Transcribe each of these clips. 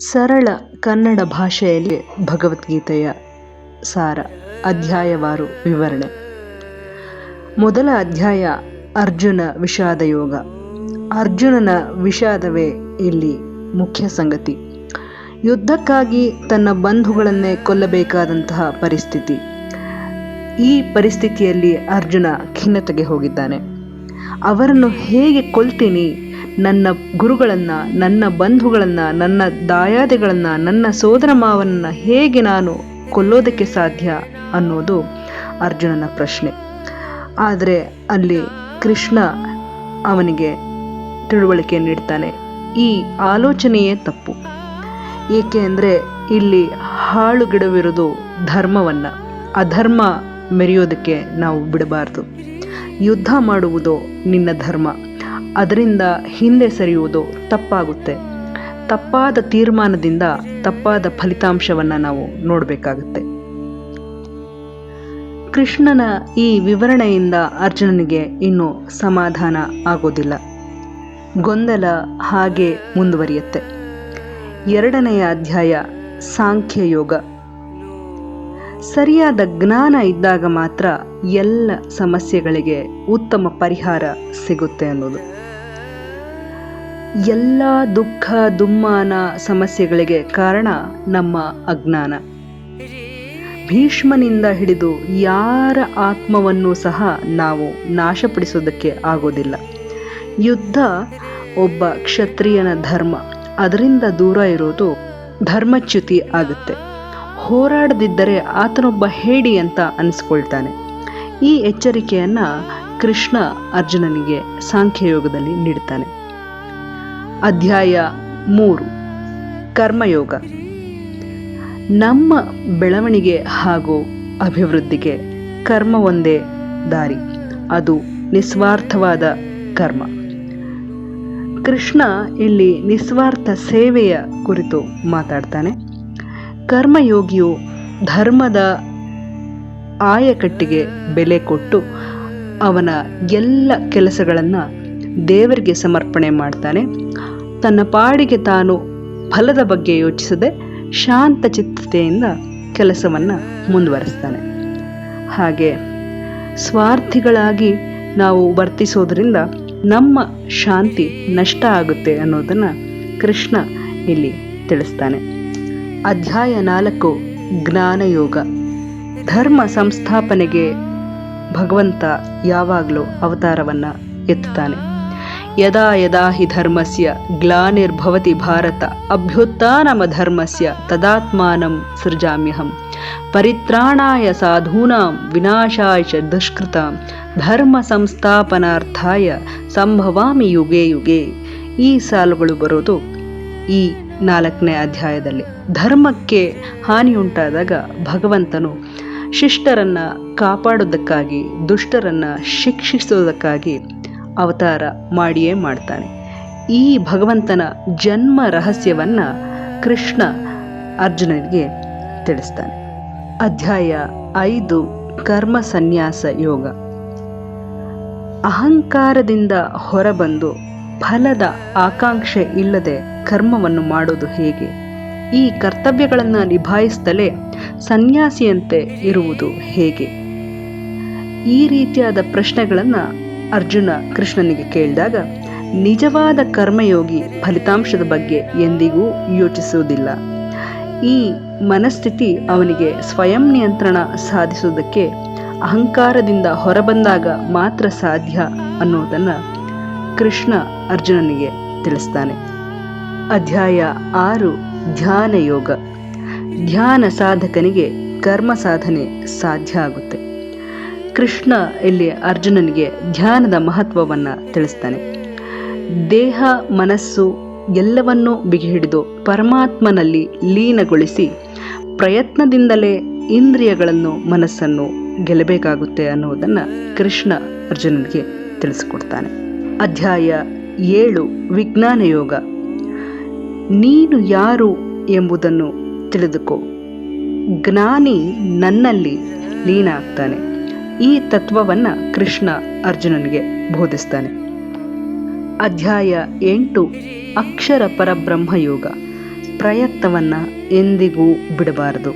ಸರಳ ಕನ್ನಡ ಭಾಷೆಯಲ್ಲಿ ಭಗವದ್ಗೀತೆಯ ಸಾರ, ಅಧ್ಯಾಯವಾರು ವಿವರಣೆ. ಮೊದಲ ಅಧ್ಯಾಯ, ಅರ್ಜುನ ವಿಷಾದ ಯೋಗ ಅರ್ಜುನನ ವಿಷಾದವೇ ಇಲ್ಲಿ ಮುಖ್ಯ ಸಂಗತಿ. ಯುದ್ಧಕ್ಕಾಗಿ ತನ್ನ ಬಂಧುಗಳನ್ನೇ ಕೊಲ್ಲಬೇಕಾದಂತಹ ಪರಿಸ್ಥಿತಿ. ಈ ಪರಿಸ್ಥಿತಿಯಲ್ಲಿ ಅರ್ಜುನ ಖಿನ್ನತೆಗೆ ಹೋಗಿದ್ದಾನೆ. ಅವರನ್ನು ಹೇಗೆ ಕೊಲ್ತೀನಿ? ನನ್ನ ಗುರುಗಳನ್ನು, ನನ್ನ ಬಂಧುಗಳನ್ನು, ನನ್ನ ದಾಯಾದಿಗಳನ್ನು, ನನ್ನ ಸೋದರ ಮಾವನನ್ನು ಹೇಗೆ ನಾನು ಕೊಲ್ಲೋದಕ್ಕೆ ಸಾಧ್ಯ ಅನ್ನೋದು ಅರ್ಜುನನ ಪ್ರಶ್ನೆ. ಆದರೆ ಅಲ್ಲಿ ಕೃಷ್ಣ ಅವನಿಗೆ ತಿಳುವಳಿಕೆ ನೀಡ್ತಾನೆ. ಈ ಆಲೋಚನೆಯೇ ತಪ್ಪು. ಏಕೆ ಅಂದರೆ ಇಲ್ಲಿ ಹಾಳುಗಿಡವಿರೋದು ಧರ್ಮವನ್ನು. ಅಧರ್ಮ ಮೆರೆಯೋದಕ್ಕೆ ನಾವು ಬಿಡಬಾರ್ದು. ಯುದ್ಧ ಮಾಡುವುದು ನಿನ್ನ ಧರ್ಮ. ಅದರಿಂದ ಹಿಂದೆ ಸರಿಯುವುದು ತಪ್ಪಾಗುತ್ತೆ. ತಪ್ಪಾದ ತೀರ್ಮಾನದಿಂದ ತಪ್ಪಾದ ಫಲಿತಾಂಶವನ್ನು ನಾವು ನೋಡಬೇಕಾಗುತ್ತೆ. ಕೃಷ್ಣನ ಈ ವಿವರಣೆಯಿಂದ ಅರ್ಜುನನಿಗೆ ಇನ್ನೂ ಸಮಾಧಾನ ಆಗೋದಿಲ್ಲ. ಗೊಂದಲ ಹಾಗೆ ಮುಂದುವರಿಯುತ್ತೆ. ಎರಡನೆಯ ಅಧ್ಯಾಯ ಸಾಂಖ್ಯಯೋಗ ಸರಿಯಾದ ಜ್ಞಾನ ಇದ್ದಾಗ ಮಾತ್ರ ಎಲ್ಲ ಸಮಸ್ಯೆಗಳಿಗೆ ಉತ್ತಮ ಪರಿಹಾರ ಸಿಗುತ್ತೆ ಅನ್ನೋದು. ಎಲ್ಲ ದುಃಖ, ದುಮ್ಮಾನ ಸಮಸ್ಯೆಗಳಿಗೆ ಕಾರಣ ನಮ್ಮ ಅಜ್ಞಾನ. ಭೀಷ್ಮನಿಂದ ಹಿಡಿದು ಯಾರ ಆತ್ಮವನ್ನು ಸಹ ನಾವು ನಾಶಪಡಿಸೋದಕ್ಕೆ ಆಗೋದಿಲ್ಲ. ಯುದ್ಧ ಒಬ್ಬ ಕ್ಷತ್ರಿಯನ ಧರ್ಮ. ಅದರಿಂದ ದೂರ ಇರೋದು ಧರ್ಮಚ್ಯುತಿ ಆಗುತ್ತೆ. ಹೋರಾಡದಿದ್ದರೆ ಆತನೊಬ್ಬ ಹೇಡಿ ಅಂತ ಅನಿಸ್ಕೊಳ್ತಾನೆ. ಈ ಎಚ್ಚರಿಕೆಯನ್ನು ಕೃಷ್ಣ ಅರ್ಜುನನಿಗೆ ಸಾಂಖ್ಯಯೋಗದಲ್ಲಿ ನೀಡ್ತಾನೆ. ಅಧ್ಯಾಯ ಮೂರು. ಕರ್ಮಯೋಗ. ನಮ್ಮ ಬೆಳವಣಿಗೆ ಹಾಗೂ ಅಭಿವೃದ್ಧಿಗೆ ಕರ್ಮ ಒಂದೇ ದಾರಿ. ಅದು ನಿಸ್ವಾರ್ಥವಾದ ಕರ್ಮ. ಕೃಷ್ಣ ಇಲ್ಲಿ ನಿಸ್ವಾರ್ಥ ಸೇವೆಯ ಕುರಿತು ಮಾತಾಡ್ತಾನೆ. ಕರ್ಮಯೋಗಿಯು ಧರ್ಮದ ಆಯಕಟ್ಟಿಗೆ ಬೆಲೆ ಕೊಟ್ಟು ಅವನ ಎಲ್ಲ ಕೆಲಸಗಳನ್ನು ದೇವರಿಗೆ ಸಮರ್ಪಣೆ ಮಾಡ್ತಾನೆ. ತನ್ನ ಪಾಡಿಗೆ ತಾನು ಫಲದ ಬಗ್ಗೆ ಯೋಚಿಸದೆ ಶಾಂತ ಚಿತ್ತತೆಯಿಂದ ಕೆಲಸವನ್ನು ಮುಂದುವರಿಸ್ತಾನೆ. ಹಾಗೆ ಸ್ವಾರ್ಥಿಗಳಾಗಿ ನಾವು ವರ್ತಿಸೋದರಿಂದ ನಮ್ಮ ಶಾಂತಿ ನಷ್ಟ ಆಗುತ್ತೆ ಅನ್ನೋದನ್ನು ಕೃಷ್ಣ ಇಲ್ಲಿ ತಿಳಿಸ್ತಾನೆ. ಅಧ್ಯಾಯ ನಾಲ್ಕು, ಜ್ಞಾನಯೋಗ. ಧರ್ಮ ಸಂಸ್ಥಾಪನೆಗೆ ಭಗವಂತ ಯಾವಾಗಲೂ ಅವತಾರವನ್ನು ಎತ್ತುತ್ತಾನೆ. ಯದಾ ಯದಾ ಹಿ ಧರ್ಮಸ್ಯ ಗ್ಲಾನಿರ್ಭವತಿ ಭಾರತ ಅಭ್ಯುತ್ಥಾನಮ ಧರ್ಮಸ್ಯ, ತದಾತ್ಮಾನಂ ಸೃಜಾಮ್ಯಹಂ. ಪರಿತ್ರಾಣಾಯ ಸಾಧೂನಾಂ, ವಿನಾಶಾಯ ಚ ದುಷ್ಕೃತಾಂ. ಧರ್ಮ ಸಂಸ್ಥಾಪನಾರ್ಥಾಯ ಸಂಭವಾಮಿ ಯುಗೆ ಯುಗೆ. ಈ ಸಾಲುಗಳು ಬರೋದು ಈ ನಾಲ್ಕನೇ ಅಧ್ಯಾಯದಲ್ಲಿ. ಧರ್ಮಕ್ಕೆ ಹಾನಿಯುಂಟಾದಾಗ ಭಗವಂತನು ಶಿಷ್ಟರನ್ನು ಕಾಪಾಡೋದಕ್ಕಾಗಿ ದುಷ್ಟರನ್ನು ಶಿಕ್ಷಿಸೋದಕ್ಕಾಗಿ ಅವತಾರ ಮಾಡಿಯೇ ಮಾಡ್ತಾನೆ. ಈ ಭಗವಂತನ ಜನ್ಮ ರಹಸ್ಯವನ್ನು ಕೃಷ್ಣ ಅರ್ಜುನನಿಗೆ ತಿಳಿಸ್ತಾನೆ. ಅಧ್ಯಾಯ ಐದು, ಕರ್ಮ ಸನ್ಯಾಸ ಯೋಗ. ಅಹಂಕಾರದಿಂದ ಹೊರಬಂದು ಫಲದ ಆಕಾಂಕ್ಷೆ ಇಲ್ಲದೆ ಕರ್ಮವನ್ನು ಮಾಡೋದು ಹೇಗೆ? ಈ ಕರ್ತವ್ಯಗಳನ್ನು ನಿಭಾಯಿಸ್ತಲೇ ಸನ್ಯಾಸಿಯಂತೆ ಇರುವುದು ಹೇಗೆ? ಈ ರೀತಿಯಾದ ಪ್ರಶ್ನೆಗಳನ್ನು ಅರ್ಜುನ ಕೃಷ್ಣನಿಗೆ ಕೇಳಿದಾಗ, ನಿಜವಾದ ಕರ್ಮಯೋಗಿ ಫಲಿತಾಂಶದ ಬಗ್ಗೆ ಎಂದಿಗೂ ಯೋಚಿಸುವುದಿಲ್ಲ. ಈ ಮನಸ್ಥಿತಿ ಅವನಿಗೆ ಸ್ವಯಂ ನಿಯಂತ್ರಣ ಸಾಧಿಸುವುದಕ್ಕೆ ಅಹಂಕಾರದಿಂದ ಹೊರಬಂದಾಗ ಮಾತ್ರ ಸಾಧ್ಯ ಅನ್ನೋದನ್ನು ಕೃಷ್ಣ ಅರ್ಜುನನಿಗೆ ತಿಳಿಸ್ತಾನೆ. ಅಧ್ಯಾಯ ಆರು ಧ್ಯಾನ ಯೋಗ ಧ್ಯಾನ ಸಾಧಕನಿಗೆ ಕರ್ಮ ಸಾಧನೆ ಸಾಧ್ಯ ಆಗುತ್ತೆ. ಕೃಷ್ಣ ಇಲ್ಲಿ ಅರ್ಜುನನಿಗೆ ಧ್ಯಾನದ ಮಹತ್ವವನ್ನು ತಿಳಿಸ್ತಾನೆ. ದೇಹ, ಮನಸ್ಸು ಎಲ್ಲವನ್ನೂ ಬಿಗಿಹಿಡಿದು ಪರಮಾತ್ಮನಲ್ಲಿ ಲೀನಗೊಳಿಸಿ ಪ್ರಯತ್ನದಿಂದಲೇ ಇಂದ್ರಿಯಗಳನ್ನು, ಮನಸ್ಸನ್ನು ಗೆಲ್ಲಬೇಕಾಗುತ್ತೆ ಅನ್ನುವುದನ್ನು ಕೃಷ್ಣ ಅರ್ಜುನನಿಗೆ ತಿಳಿಸಿಕೊಡ್ತಾನೆ. ಅಧ್ಯಾಯ ಏಳು, ವಿಜ್ಞಾನ ಯೋಗ. ನೀನು ಯಾರು ಎಂಬುದನ್ನು ತಿಳಿದುಕೋ. ಜ್ಞಾನಿ ನನ್ನಲ್ಲಿ ಲೀನ ಆಗ್ತಾನೆ ಈ ತತ್ವವನ್ನು ಕೃಷ್ಣ ಅರ್ಜುನನಿಗೆ ಬೋಧಿಸ್ತಾನೆ. ಅಧ್ಯಾಯ ಎಂಟು, ಅಕ್ಷರ ಪರಬ್ರಹ್ಮಯೋಗ. ಪ್ರಯತ್ನವನ್ನು ಎಂದಿಗೂ ಬಿಡಬಾರದು.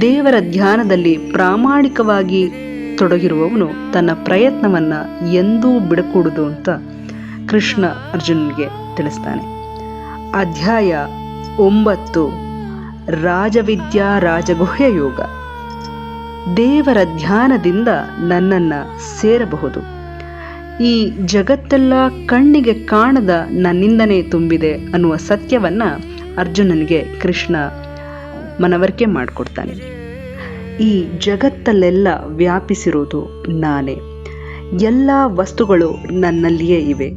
ದೇವರ ಧ್ಯಾನದಲ್ಲಿ ಪ್ರಾಮಾಣಿಕವಾಗಿ ತೊಡಗಿರುವವನು ತನ್ನ ಪ್ರಯತ್ನವನ್ನು ಎಂದೂ ಬಿಡಕೂಡದು ಅಂತ ಕೃಷ್ಣ ಅರ್ಜುನನಿಗೆ ತಿಳಿಸ್ತಾನೆ. ಅಧ್ಯಾಯ ಒಂಬತ್ತು, ರಾಜವಿದ್ಯಾ ರಾಜಗುಹ್ಯ ಯೋಗ. ದೇವರ ಧ್ಯಾನದಿಂದ ನನ್ನನ್ನು ಸೇರಬಹುದು. ಈ ಜಗತ್ತೆಲ್ಲ ಕಣ್ಣಿಗೆ ಕಾಣದ ನನ್ನಿಂದನೇ ತುಂಬಿದೆ ಅನ್ನುವ ಸತ್ಯವನ್ನು ಅರ್ಜುನನಿಗೆ ಕೃಷ್ಣ ಮನವರಿಕೆ ಮಾಡಿಕೊಡ್ತಾನೆ. ಈ ಜಗತ್ತಲ್ಲೆಲ್ಲ ವ್ಯಾಪಿಸಿರುವುದು ನಾನೇ. ಎಲ್ಲ ವಸ್ತುಗಳು ನನ್ನಲ್ಲಿಯೇ ಇವೆ.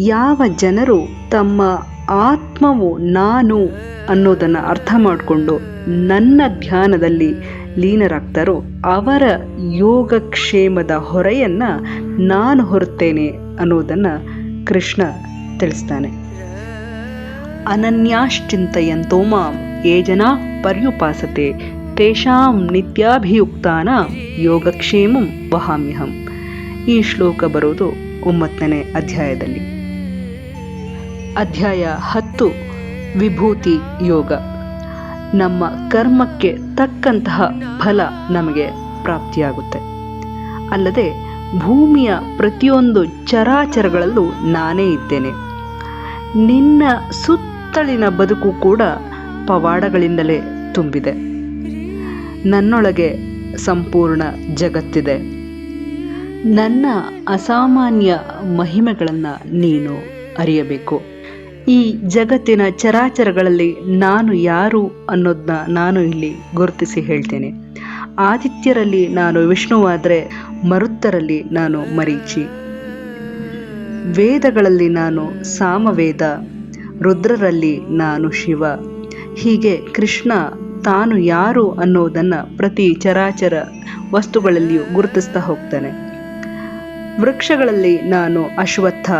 ಯಾವ ಜನರು ತಮ್ಮ ಆತ್ಮವು ನಾನು ಅನ್ನೋದನ್ನು ಅರ್ಥ ಮಾಡಿಕೊಂಡು ನನ್ನ ಧ್ಯಾನದಲ್ಲಿ ಲೀನರಾಗ್ತಾರೋ ಅವರ ಯೋಗಕ್ಷೇಮದ ಹೊರೆಯನ್ನು ನಾನು ಹೊರುತ್ತೇನೆ ಅನ್ನೋದನ್ನು ಕೃಷ್ಣ ತಿಳಿಸ್ತಾನೆ. ಅನನ್ಯಾಶ್ಚಿಂತೆಯಂತೋ ಮಾಂ ಯೇ ಜನ ಪರ್ಯುಪಾಸತೆ ತೇಷಾಂ ನಿತ್ಯಾಭಿಯುಕ್ತಾನ ಯೋಗಕ್ಷೇಮಂ ವಹಾಮ್ಯಹಂ. ಈ ಶ್ಲೋಕ ಬರೋದು ಒಂಬತ್ತನೇ ಅಧ್ಯಾಯದಲ್ಲಿ. ಅಧ್ಯಾಯ ಹತ್ತು ವಿಭೂತಿ ಯೋಗ. ನಮ್ಮ ಕರ್ಮಕ್ಕೆ ತಕ್ಕಂತಹ ಫಲ ನಮಗೆ ಪ್ರಾಪ್ತಿಯಾಗುತ್ತೆ. ಅಲ್ಲದೆ ಭೂಮಿಯ ಪ್ರತಿಯೊಂದು ಚರಾಚರಗಳಲ್ಲೂ ನಾನೇ ಇದ್ದೇನೆ. ನಿನ್ನ ಸುತ್ತಲಿನ ಬದುಕು ಕೂಡ ಪವಾಡಗಳಿಂದಲೇ ತುಂಬಿದೆ. ನನ್ನೊಳಗೆ ಸಂಪೂರ್ಣ ಜಗತ್ತಿದೆ. ನನ್ನ ಅಸಾಮಾನ್ಯ ಮಹಿಮೆಗಳನ್ನು ನೀನು ಅರಿಯಬೇಕು. ಈ ಜಗತ್ತಿನ ಚರಾಚರಗಳಲ್ಲಿ ನಾನು ಯಾರು ಅನ್ನೋದನ್ನ ನಾನು ಇಲ್ಲಿ ಗುರುತಿಸಿ ಹೇಳ್ತೇನೆ. ಆದಿತ್ಯರಲ್ಲಿ ನಾನು ವಿಷ್ಣುವಾದರೆ ಮರುತ್ತರಲ್ಲಿ ನಾನು ಮರೀಚಿ. ವೇದಗಳಲ್ಲಿ ನಾನು ಸಾಮವೇದ, ರುದ್ರರಲ್ಲಿ ನಾನು ಶಿವ. ಹೀಗೆ ಕೃಷ್ಣ ತಾನು ಯಾರು ಅನ್ನೋದನ್ನು ಪ್ರತಿ ಚರಾಚರ ವಸ್ತುಗಳಲ್ಲಿಯೂ ಗುರುತಿಸ್ತಾ ಹೋಗ್ತಾನೆ. ವೃಕ್ಷಗಳಲ್ಲಿ ನಾನು ಅಶ್ವತ್ಥ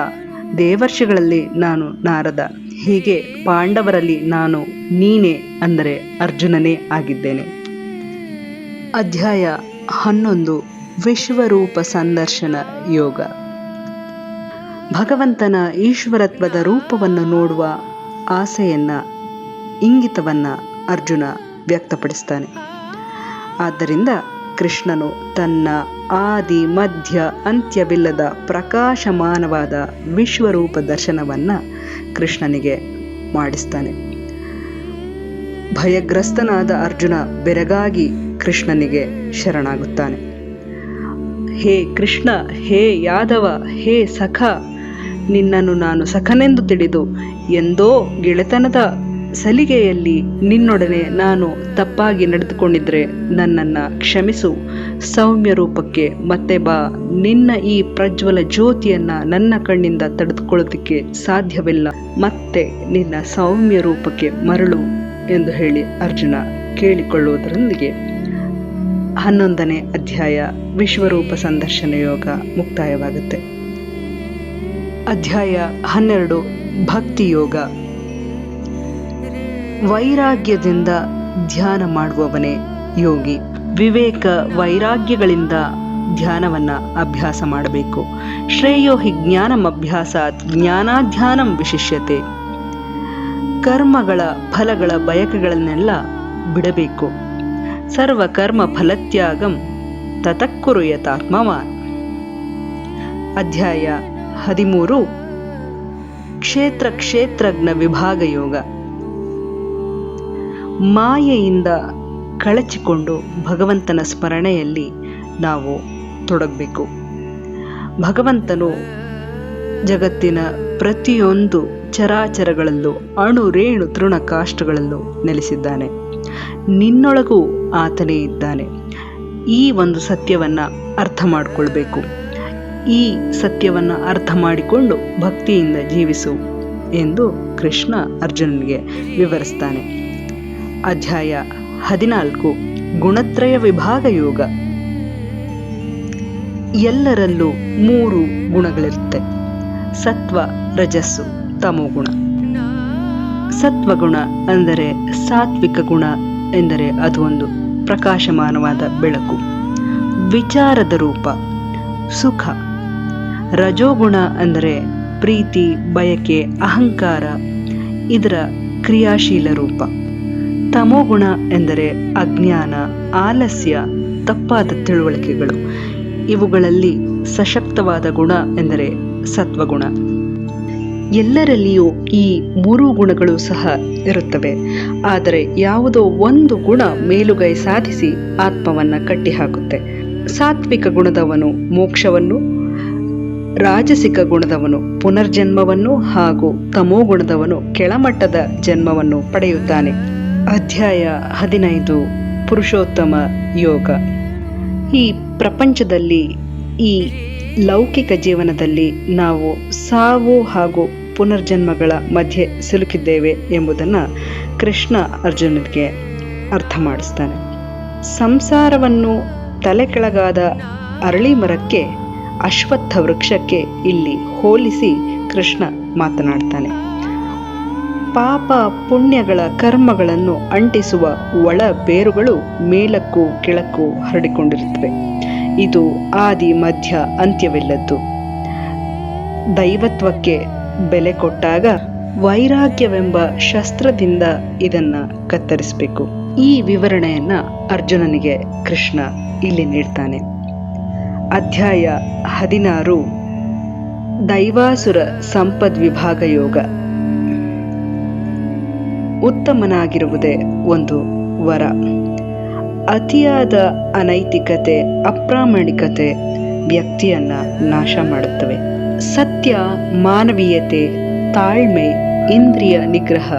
ದೇವರ್ಷಿಗಳಲ್ಲಿ ನಾನು ನಾರದ. ಹೀಗೆ ಪಾಂಡವರಲ್ಲಿ ನಾನು ನೀನೆ ಅಂದರೆ ಅರ್ಜುನನೇ ಆಗಿದ್ದೇನೆ. ಅಧ್ಯಾಯ ಹನ್ನೊಂದು, ವಿಶ್ವರೂಪ ಸಂದರ್ಶನ ಯೋಗ. ಭಗವಂತನ ಈಶ್ವರತ್ವದ ರೂಪವನ್ನು ನೋಡುವ ಆಸೆಯನ್ನು, ಇಂಗಿತವನ್ನು ಅರ್ಜುನ ವ್ಯಕ್ತಪಡಿಸ್ತಾನೆ. ಆದ್ದರಿಂದ ಕೃಷ್ಣನು ತನ್ನ ಆದಿ, ಮಧ್ಯ, ಅಂತ್ಯವಿಲ್ಲದ ಪ್ರಕಾಶಮಾನವಾದ ವಿಶ್ವರೂಪ ದರ್ಶನವನ್ನು ಕೃಷ್ಣನಿಗೆ ಮಾಡಿಸ್ತಾನೆ. ಭಯಗ್ರಸ್ತನಾದ ಅರ್ಜುನ ಬೆರಗಾಗಿ ಕೃಷ್ಣನಿಗೆ ಶರಣಾಗುತ್ತಾನೆ. ಹೇ ಕೃಷ್ಣ, ಹೇ ಯಾದವ, ಹೇ ಸಖ, ನಿನ್ನನ್ನು ನಾನು ಸಖನೆಂದು ತಿಳಿದು ಎಂದೋ ಗೆಳೆತನದ ಸಲಿಗೆಯಲ್ಲಿ ನಿನ್ನೊಡನೆ ನಾನು ತಪ್ಪಾಗಿ ನಡೆದುಕೊಂಡಿದ್ರೆ ನನ್ನನ್ನು ಕ್ಷಮಿಸು. ಸೌಮ್ಯ ರೂಪಕ್ಕೆ ಮತ್ತೆ ಬಾ. ನಿನ್ನ ಈ ಪ್ರಜ್ವಲ ಜ್ಯೋತಿಯನ್ನ ನನ್ನ ಕಣ್ಣಿಂದ ತಡೆದುಕೊಳ್ಳೋದಕ್ಕೆ ಸಾಧ್ಯವಿಲ್ಲ. ಮತ್ತೆ ನಿನ್ನ ಸೌಮ್ಯ ರೂಪಕ್ಕೆ ಮರಳು ಎಂದು ಹೇಳಿ ಅರ್ಜುನ ಕೇಳಿಕೊಳ್ಳುವುದರೊಂದಿಗೆ ಹನ್ನೊಂದನೇ ಅಧ್ಯಾಯ ವಿಶ್ವರೂಪ ಸಂದರ್ಶನ ಯೋಗ ಮುಕ್ತಾಯವಾಗುತ್ತೆ. ಅಧ್ಯಾಯ ಹನ್ನೆರಡು, ಭಕ್ತಿ ಯೋಗ. ವೈರಾಗ್ಯದಿಂದ ಧ್ಯಾನ ಮಾಡುವವನೇ ಯೋಗಿ. ವಿವೇಕ ವೈರಾಗ್ಯಗಳಿಂದ ಧ್ಯಾನವನ್ನು ಅಭ್ಯಾಸ ಮಾಡಬೇಕು. ಶ್ರೇಯೋ ಹಿ ಜ್ಞಾನಂ ಅಭ್ಯಾಸಾತ್ ಜ್ಞಾನಾಧ್ಯಾನಂ ವಿಶಿಷ್ಯತೆ. ಕರ್ಮಗಳ ಫಲಗಳ ಬಯಕೆಗಳನ್ನೆಲ್ಲ ಬಿಡಬೇಕು. ಸರ್ವ ಕರ್ಮ ಫಲತ್ಯಾಗಂ ತತಕ್ಕುರು ಯಥಾತ್ಮವಾನ್ ಅಧ್ಯಾಯ ಹದಿಮೂರು. ಕ್ಷೇತ್ರ ಕ್ಷೇತ್ರಜ್ಞ ವಿಭಾಗ ಯೋಗ ಮಾಯೆಯಿಂದ ಕಳಚಿಕೊಂಡು ಭಗವಂತನ ಸ್ಮರಣೆಯಲ್ಲಿ ನಾವು ತೊಡಗಬೇಕು. ಭಗವಂತನು ಜಗತ್ತಿನ ಪ್ರತಿಯೊಂದು ಚರಾಚರಗಳಲ್ಲೂ ಅಣು ರೇಣು ತೃಣ ಕಾಷ್ಟಗಳಲ್ಲೂ ನೆಲೆಸಿದ್ದಾನೆ. ನಿನ್ನೊಳಗೂ ಆತನೇ ಇದ್ದಾನೆ. ಈ ಒಂದು ಸತ್ಯವನ್ನು ಅರ್ಥ ಮಾಡಿಕೊಳ್ಬೇಕು. ಈ ಸತ್ಯವನ್ನು ಅರ್ಥ ಮಾಡಿಕೊಂಡು ಭಕ್ತಿಯಿಂದ ಜೀವಿಸು ಎಂದು ಕೃಷ್ಣ ಅರ್ಜುನನಿಗೆ ವಿವರಿಸ್ತಾನೆ. ಅಧ್ಯಾಯ ಹದಿನಾಲ್ಕು, ಗುಣತ್ರಯ ವಿಭಾಗ ಯೋಗ. ಎಲ್ಲರಲ್ಲೂ ಮೂರು ಗುಣಗಳಿರುತ್ತೆ. ಸತ್ವ, ರಜಸ್ಸು ತಮೋಗುಣ ಸತ್ವಗುಣ ಅಂದರೆ ಸಾತ್ವಿಕ ಗುಣ ಎಂದರೆ ಅದು ಒಂದು ಪ್ರಕಾಶಮಾನವಾದ ಬೆಳಕು. ವಿಚಾರದ ರೂಪ, ಸುಖ. ರಜೋಗುಣ ಅಂದರೆ ಪ್ರೀತಿ, ಬಯಕೆ, ಅಹಂಕಾರ. ಇದರ ಕ್ರಿಯಾಶೀಲ ರೂಪ. ತಮೋಗುಣ ಎಂದರೆ ಅಜ್ಞಾನ, ಆಲಸ್ಯ, ತಪ್ಪಾದ ತಿಳುವಳಿಕೆಗಳು. ಇವುಗಳಲ್ಲಿ ಸಶಕ್ತವಾದ ಗುಣ ಎಂದರೆ ಸತ್ವಗುಣ. ಎಲ್ಲರಲ್ಲಿಯೂ ಈ ಮೂರು ಗುಣಗಳು ಸಹ ಇರುತ್ತವೆ. ಆದರೆ ಯಾವುದೋ ಒಂದು ಗುಣ ಮೇಲುಗೈ ಸಾಧಿಸಿ ಆತ್ಮವನ್ನು ಕಟ್ಟಿಹಾಕುತ್ತೆ. ಸಾತ್ವಿಕ ಗುಣದವನು ಮೋಕ್ಷವನ್ನು, ರಾಜಸಿಕ ಗುಣದವನು ಪುನರ್ಜನ್ಮವನ್ನು ಹಾಗೂ ತಮೋಗುಣದವನು ಕೆಳಮಟ್ಟದ ಜನ್ಮವನ್ನು ಪಡೆಯುತ್ತಾನೆ. ಅಧ್ಯಾಯ ಹದಿನೈದು, ಪುರುಷೋತ್ತಮ ಯೋಗ. ಈ ಪ್ರಪಂಚದಲ್ಲಿ, ಈ ಲೌಕಿಕ ಜೀವನದಲ್ಲಿ ನಾವು ಸಾವು ಹಾಗೂ ಪುನರ್ಜನ್ಮಗಳ ಮಧ್ಯೆ ಸಿಲುಕಿದ್ದೇವೆ ಎಂಬುದನ್ನು ಕೃಷ್ಣ ಅರ್ಜುನನಿಗೆ ಅರ್ಥ ಮಾಡಿಸ್ತಾನೆ. ಸಂಸಾರವನ್ನು ತಲೆ ಕೆಳಗಾದ ಅರಳಿ ಮರಕ್ಕೆ ಅಶ್ವತ್ಥ ವೃಕ್ಷಕ್ಕೆ ಇಲ್ಲಿ ಹೋಲಿಸಿ ಕೃಷ್ಣ ಮಾತನಾಡ್ತಾನೆ. ಪಾಪ ಪುಣ್ಯಗಳ ಕರ್ಮಗಳನ್ನು ಅಂಟಿಸುವ ಒಳ ಬೇರುಗಳು ಮೇಲಕ್ಕೂ ಕೆಳಕ್ಕೂ ಹರಡಿಕೊಂಡಿರುತ್ತವೆ. ಇದು ಆದಿ, ಮಧ್ಯ, ಅಂತ್ಯವಿಲ್ಲದ್ದು. ದೈವತ್ವಕ್ಕೆ ಬೆಲೆ ಕೊಟ್ಟಾಗ ವೈರಾಗ್ಯವೆಂಬ ಶಸ್ತ್ರದಿಂದ ಇದನ್ನ ಕತ್ತರಿಸಬೇಕು. ಈ ವಿವರಣೆಯನ್ನ ಅರ್ಜುನನಿಗೆ ಕೃಷ್ಣ ಇಲ್ಲಿ ನೀಡ್ತಾನೆ. ಅಧ್ಯಾಯ ಹದಿನಾರು. ದೈವಾಸುರ ಸಂಪದ್ವಿಭಾಗ ಯೋಗ ಉತ್ತಮನಾಗಿರುವುದೇ ಒಂದು ವರ. ಅತಿಯಾದ ಅನೈತಿಕತೆ, ಅಪ್ರಾಮಾಣಿಕತೆ ವ್ಯಕ್ತಿಯನ್ನ ನಾಶ ಮಾಡುತ್ತವೆ. ಸತ್ಯ, ಮಾನವೀಯತೆ, ತಾಳ್ಮೆ, ಇಂದ್ರಿಯ ನಿಗ್ರಹ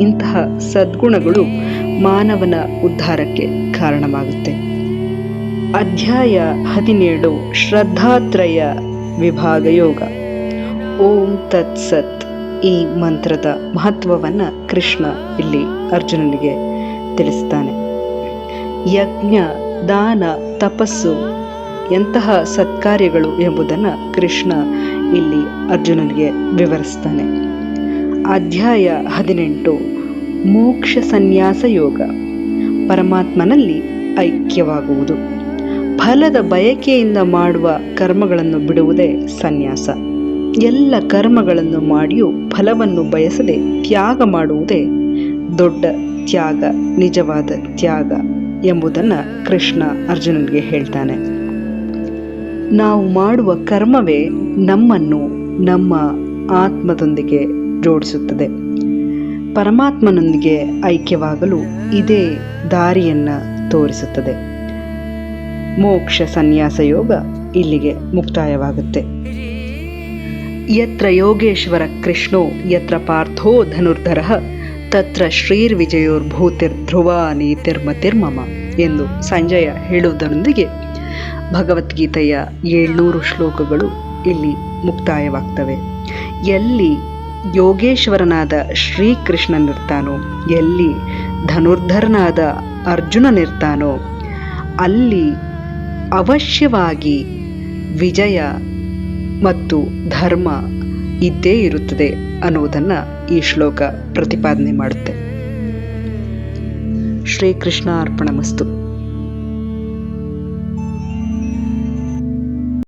ಇಂತಹ ಸದ್ಗುಣಗಳು ಮಾನವನ ಉದ್ಧಾರಕ್ಕೆ ಕಾರಣವಾಗುತ್ತೆ. ಅಧ್ಯಾಯ ಹದಿನೇಳು ಶ್ರದ್ಧಾತ್ರಯ ವಿಭಾಗ ಯೋಗ ಓಂ ತತ್ಸತ್. ಈ ಮಂತ್ರದ ಮಹತ್ವವನ್ನ ಕೃಷ್ಣ ಇಲ್ಲಿ ಅರ್ಜುನನಿಗೆ ತಿಳಿಸ್ತಾನೆ. ಯಜ್ಞ, ದಾನ, ತಪಸ್ಸು ಎಂತಹ ಸತ್ಕಾರ್ಯಗಳು ಎಂಬುದನ್ನು ಕೃಷ್ಣ ಇಲ್ಲಿ ಅರ್ಜುನನಿಗೆ ವಿವರಿಸ್ತಾನೆ. ಅಧ್ಯಾಯ ಹದಿನೆಂಟು, ಮೋಕ್ಷ ಸನ್ಯಾಸ ಯೋಗ. ಪರಮಾತ್ಮನಲ್ಲಿ ಐಕ್ಯವಾಗುವುದು. ಫಲದ ಬಯಕೆಯಿಂದ ಮಾಡುವ ಕರ್ಮಗಳನ್ನು ಬಿಡುವುದೇ ಸನ್ಯಾಸ. ಎಲ್ಲ ಕರ್ಮಗಳನ್ನು ಮಾಡಿಯೂ ಫಲವನ್ನು ಬಯಸದೆ ತ್ಯಾಗ ಮಾಡುವುದೇ ದೊಡ್ಡ ತ್ಯಾಗ, ನಿಜವಾದ ತ್ಯಾಗ ಎಂಬುದನ್ನು ಕೃಷ್ಣ ಅರ್ಜುನನಿಗೆ ಹೇಳ್ತಾನೆ. ನಾವು ಮಾಡುವ ಕರ್ಮವೇ ನಮ್ಮನ್ನು ನಮ್ಮ ಆತ್ಮದೊಂದಿಗೆ ಜೋಡಿಸುತ್ತದೆ. ಪರಮಾತ್ಮನೊಂದಿಗೆ ಐಕ್ಯವಾಗಲು ಇದೇ ದಾರಿಯನ್ನು ತೋರಿಸುತ್ತದೆ. ಮೋಕ್ಷ ಸನ್ಯಾಸ ಯೋಗ ಇಲ್ಲಿಗೆ ಮುಕ್ತಾಯವಾಗುತ್ತೆ. ಯತ್ರ ಯೋಗೇಶ್ವರ ಕೃಷ್ಣೋ ಯತ್ರ ಪಾರ್ಥೋ ಧನುರ್ಧರ ತತ್ರ ಶ್ರೀರ್ವಿಜಯೋರ್ಭೂತಿರ್ಧ್ರುವ ನೀತಿರ್ಮತಿರ್ಮಮ ಎಂದು ಸಂಜಯ ಹೇಳುವುದರೊಂದಿಗೆ ಭಗವದ್ಗೀತೆಯ ಏಳ್ನೂರು ಶ್ಲೋಕಗಳು ಇಲ್ಲಿ ಮುಕ್ತಾಯವಾಗ್ತವೆ. ಎಲ್ಲಿ ಯೋಗೇಶ್ವರನಾದ ಶ್ರೀಕೃಷ್ಣನಿರ್ತಾನೋ ಎಲ್ಲಿ ಧನುರ್ಧರನಾದ ಅರ್ಜುನನಿರ್ತಾನೋ ಅಲ್ಲಿ ಅವಶ್ಯವಾಗಿ ವಿಜಯ ಮತ್ತು ಧರ್ಮ ಇದ್ದೇ ಇರುತ್ತದೆ ಅನ್ನುವುದನ್ನ ಈ ಶ್ಲೋಕ ಪ್ರತಿಪಾದನೆ ಮಾಡುತ್ತೆ. ಶ್ರೀಕೃಷ್ಣ ಅರ್ಪಣ ಮಸ್ತು